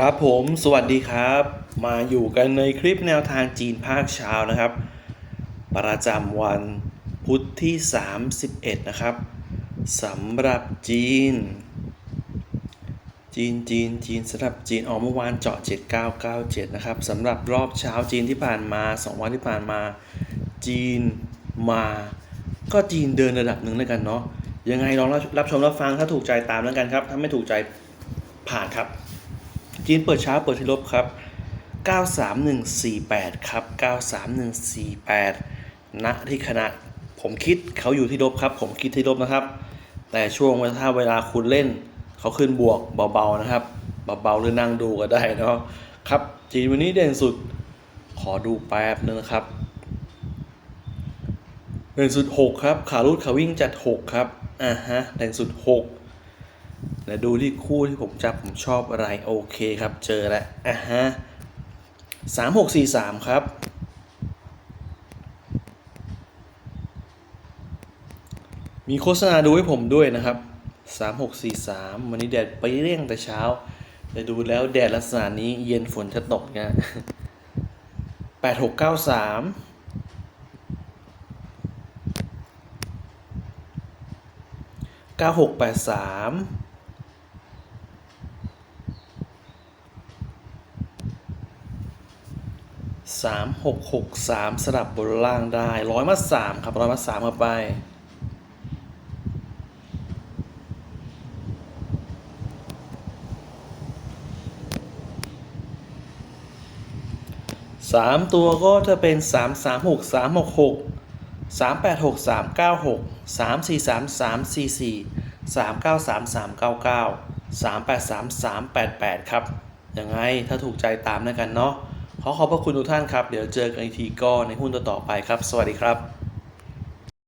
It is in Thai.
ครับผมสวัสดีครับ มาอยู่กันในคลิปแนวทางจีนภาคเช้านะครับ ประจำวันพุธที่ 31 นะครับสำหรับจีน จีนจีนจีนสำหรับจีนออกเมื่อวานเจาะ 7997 นะครับสำหรับรอบเช้าจีนที่ผ่านมา 2 วันที่ผ่านมา จีนมา ก็จีนเดินระดับหนึ่งแล้วกันเนาะยังไงลองรับชมรับฟังถ้าถูกใจตามแล้วกันครับ ถ้าไม่ถูกใจผ่านครับ จีนเปิดเช้าเปิดที่ลบครับ 93148 ครับ 93148 ณ ที่ขณะ ผมคิดเขาอยู่ที่ลบครับ ผมคิดที่ลบนะครับ แต่ช่วงเวลาเวลาคุณเล่น เขาขึ้นบวกเบาๆนะครับ เบาๆหรือนั่งดูก็ได้เนาะ ครับ จีนวันนี้เด่นสุด ขอดูแป๊บนึงนะครับ เด่นสุด 6 ครับ ขารูดขาวิ่งจัด 6 ครับ อ่าฮะ เด่นสุด 6 แล้ดูที่คู่ที่ผมจับผมชอบอะไรโอเคครับเจอแล้วอะฮะสามหกสี่สามครับมีโฆษณาดูให้ผมด้วยนะครับสามหกสี่สามวันนี้แดดไปเร่งแต่เช้า แต่ดูแล้วแดดลักษณะนี้เย็นฝนจะตกนะ8693ดสาม 3 6 6 3 สลับบนล่างได้ร้อยมาสามครับร้อยมาสามมาไปสามตัวก็จะเป็นสามสามหกสามหกหกสามแปดหกสามเก้าหกสามสี่สามสามสี่สี่สามเก้าสามสามเก้าเก้าสามแปดสามสามแปดแปดครับยังไงถ้าถูกใจตามแล้วกันเนาะ ขอขอบพระคุณทุกท่านครับ เดี๋ยวเจอกันอีกทีก็ในหุ้นต่อๆไปครับ สวัสดีครับ